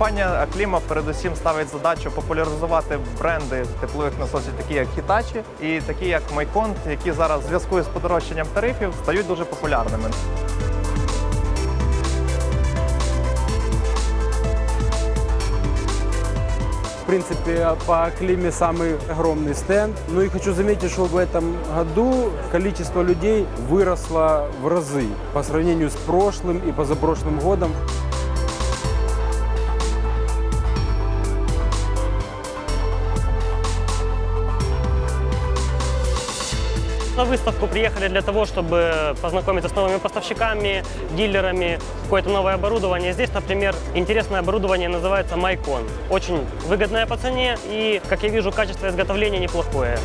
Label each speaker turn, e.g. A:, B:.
A: Компанія Кліма передусім ставить задачу популяризувати бренди теплових насосів, такі як Hitachi і такі як Майкон, які зараз в зв'язку з подорожчанням тарифів стають дуже популярними.
B: В принципе, по климе самый огромный стенд. Ну и хочу заметить, что в этом году количество людей выросло в разы по сравнению с прошлым и позапрошлым годом.
C: На выставку приехали для того, чтобы познакомиться с новыми поставщиками, дилерами, какое-то новое оборудование. Здесь, например, интересное оборудование называется Майкон. Очень выгодное по цене и, как я вижу, качество изготовления неплохое.